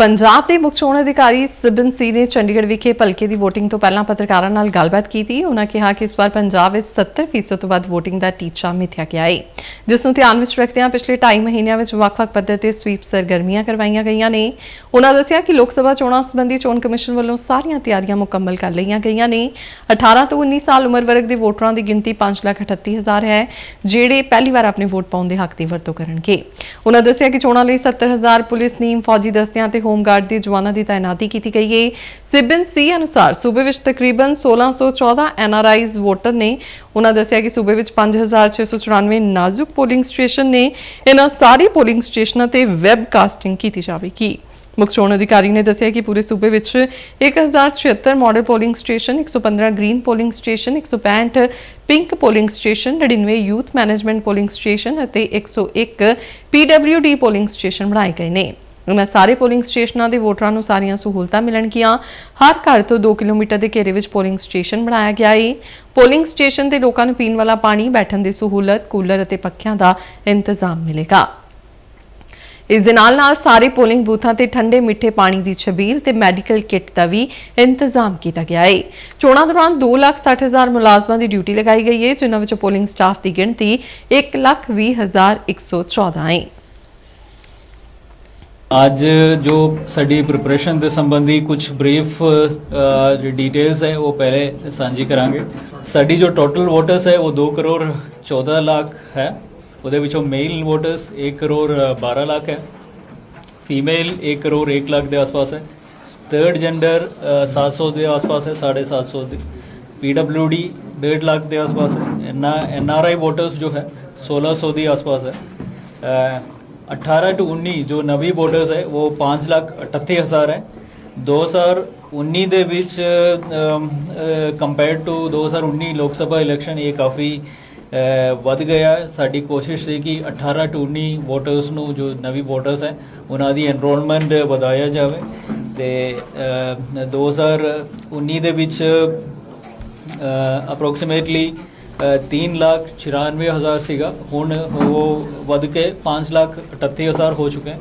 ਪੰਜਾਬ ਦੇ ਮੁੱਖ ਚੋਣ ਅਧਿਕਾਰੀ ਸਿਬਨ ਸੀ ਨੇ ਚੰਡੀਗੜ੍ਹ ਵਿਖੇ ਭਲਕੇ ਦੀ VOTING ਤੋਂ ਪਹਿਲਾਂ ਪੱਤਰਕਾਰਾਂ ਨਾਲ ਗੱਲਬਾਤ ਕੀਤੀ। ਉਹਨਾਂ ਕਿਹਾ ਕਿ ਇਸ ਵਾਰ ਪੰਜਾਬ ਵਿੱਚ 70% ਤੋਂ ਵੱਧ VOTING ਦਾ ਟੀਚਾ ਮਿਥਿਆ ਗਿਆ ਹੈ ਜਿਸ ਨੂੰ ਧਿਆਨ ਵਿੱਚ ਰੱਖਦਿਆਂ ਪਿਛਲੇ 2.5 ਮਹੀਨਿਆਂ ਵਿੱਚ ਵੱਖ-ਵੱਖ ਪੱਧਰ ਤੇ ਸਵੀਪ ਸਰਗਰਮੀਆਂ ਕਰਵਾਈਆਂ ਗਈਆਂ ਨੇ। ਉਹਨਾਂ ਦੱਸਿਆ ਕਿ ਲੋਕ ਸਭਾ ਚੋਣਾਂ ਸੰਬੰਧੀ ਚੋਣ ਕਮਿਸ਼ਨ ਵੱਲੋਂ ਸਾਰੀਆਂ ਤਿਆਰੀਆਂ ਮੁਕੰਮਲ ਕਰ ਲਈਆਂ ਗਈਆਂ ਨੇ। 18 ਤੋਂ 19 ਸਾਲ ਉਮਰ ਵਰਗ ਦੇ ਵੋਟਰਾਂ ਦੀ ਗਿਣਤੀ 538000 ਹੈ, ਜਿਹੜੇ ਪਹਿਲੀ ਵਾਰ ਆਪਣੇ ਵੋਟ ਪਾਉਣ ਦੇ ਹੱਕ ਦੀ ਵਰਤੋਂ ਕਰਨਗੇ। ਉਹਨਾਂ ਦੱਸਿਆ ਕਿ ਚੋਣਾਂ ਲਈ 70000 ਪੁਲਿਸ ਨੀਮ ਫੌਜੀ ਦਸਤਿਆਂ ਤੇ ਹੋਮਗਾਰਡ ਦੇ ਜਵਾਨਾਂ ਦੀ ਤਾਇਨਾਤੀ ਕੀਤੀ ਗਈ ਹੈ ਸਿਬਨ ਸੀ ਅਨੁਸਾਰ ਸੂਬੇ ਵਿੱਚ ਤਕਰੀਬਨ 1614 ਐਨਆਰਆਈਜ਼ ਵੋਟਰ ਨੇ। ਉਹਨਾਂ ਦੱਸਿਆ ਕਿ ਸੂਬੇ ਵਿੱਚ 5694 ਨਾਜ਼ੁਕ ਪੋਲਿੰਗ ਸਟੇਸ਼ਨ ਨੇ ਇਹਨਾਂ ਸਾਰੇ ਪੋਲਿੰਗ ਸਟੇਸ਼ਨਾਂ ਤੇ ਵੈਬ ਕਾਸਟਿੰਗ ਕੀਤੀ ਜਾਵੇਗੀ। ਮੁੱਖ ਚੋਣ ਅਧਿਕਾਰੀ ਨੇ ਦੱਸਿਆ ਕਿ ਪੂਰੇ ਸੂਬੇ ਵਿੱਚ 1076 model polling station 115 green polling station 165 pink polling station 99 youth management polling station ਅਤੇ 101 ਪੀਡਬਲਯੂਡੀ ਪੋਲਿੰਗ ਸਟੇਸ਼ਨ ਬਣਾਏ ਗਏ ਨੇ। ਉਹਨਾਂ ਸਾਰੇ ਪੋਲਿੰਗ ਸਟੇਸ਼ਨਾਂ ਦੇ ਵੋਟਰਾਂ ਨੂੰ ਸਾਰੀਆਂ ਸਹੂਲਤਾਂ ਮਿਲਣਗੀਆਂ। ਹਰ ਘਰ ਤੋਂ 2 ਕਿਲੋਮੀਟਰ ਦੇ ਘੇਰੇ ਵਿੱਚ ਪੋਲਿੰਗ ਸਟੇਸ਼ਨ ਬਣਾਇਆ ਗਿਆ ਹੈ ਪੋਲਿੰਗ ਸਟੇਸ਼ਨ ਤੇ ਲੋਕਾਂ ਨੂੰ ਪੀਣ ਵਾਲਾ ਪਾਣੀ ਬੈਠਣ ਦੀ ਸਹੂਲਤ ਕੂਲਰ ਅਤੇ ਪੱਖਿਆਂ ਦਾ ਇੰਤਜ਼ਾਮ ਮਿਲੇਗਾ। ਇਸ ਦੇ ਨਾਲ ਨਾਲ ਸਾਰੇ ਪੋਲਿੰਗ ਬੂਥਾਂ ਤੇ ਠੰਡੇ ਮਿੱਠੇ ਪਾਣੀ ਦੀ ਛਬੀਲ ਤੇ ਮੈਡੀਕਲ ਕਿੱਟ ਦਾ ਵੀ ਇੰਤਜ਼ਾਮ ਕੀਤਾ ਗਿਆ ਹੈ ਚੋਣਾਂ ਦੌਰਾਨ 2,60,000 ਮੁਲਾਜ਼ਮਾਂ ਦੀ ਡਿਊਟੀ ਲਗਾਈ ਗਈ ਹੈ ਜਿਨ੍ਹਾਂ ਵਿੱਚ ਪੋਲਿੰਗ ਸਟਾਫ ਦੀ ਗਿਣਤੀ 1,20,114 ਹੈ ਅੱਜ ਜੋ ਸਾਡੀ ਪ੍ਰਿਪਰੇਸ਼ਨ ਦੇ ਸੰਬੰਧੀ ਕੁਝ ਬਰੀਫ ਜੋ ਡਿਟੇਲਸ ਹੈ, ਉਹ ਪਹਿਲੇ ਸਾਂਝੀ ਕਰਾਂਗੇ। ਸਾਡੀ ਜੋ ਟੋਟਲ ਵੋਟਰਸ ਹੈ, ਉਹ 2 ਕਰੋੜ 14 ਲੱਖ ਹੈ। ਉਹਦੇ ਵਿੱਚੋਂ ਮੇਲ ਵੋਟਰਸ 1 ਕਰੋੜ 12 ਲੱਖ ਹੈ। ਫੀਮੇਲ 1 ਕਰੋੜ 1 ਲੱਖ ਦੇ ਆਸ-ਪਾਸ ਹੈ। ਥਰਡ ਜੈਂਡਰ 700 ਦੇ ਆਸ-ਪਾਸ ਹੈ 750 ਦੇ। ਪੀਡਬਲਯੂਡੀ 1.5 ਲੱਖ ਦੇ ਆਸ-ਪਾਸ ਹੈ। ਐਨਆਰਆਈ ਵੋਟਰਸ ਜੋ ਹੈ 1600 ਦੇ ਆਸ-ਪਾਸ ਹੈ। 18 ਟੂ 19 ਜੋ ਨਵੀਂ ਵੋਟਰਸ ਹੈ ਉਹ 5 ਲੱਖ 38000 ਹੈ। 2019 ਦੇ ਵਿੱਚ ਕੰਪੇਅਰ ਟੂ 2019 ਲੋਕ ਸਭਾ ਇਲੈਕਸ਼ਨ ਇਹ ਕਾਫੀ ਵੱਧ ਗਿਆ ਸਾਡੀ ਕੋਸ਼ਿਸ਼ ਸੀ ਕਿ 18 ਟੂ 19 ਵੋਟਰਸ ਨੂੰ ਜੋ ਨਵੀਂ ਵੋਟਰਸ ਹੈ ਉਹਨਾਂ ਦੀ ਐਨਰੋਲਮੈਂਟ ਵਧਾਇਆ ਜਾਵੇ। ਤੇ ਅ, 2019 ਦੇ ਵਿੱਚ ਅਪਰੋਕਸੀਮੇਟਲੀ 3 ਲੱਖ 94000 ਸੀਗਾ। ਹੁਣ ਉਹ ਵੱਧ ਕੇ 5 ਲੱਖ 38000 ਹੋ ਚੁੱਕੇ। ਹੈ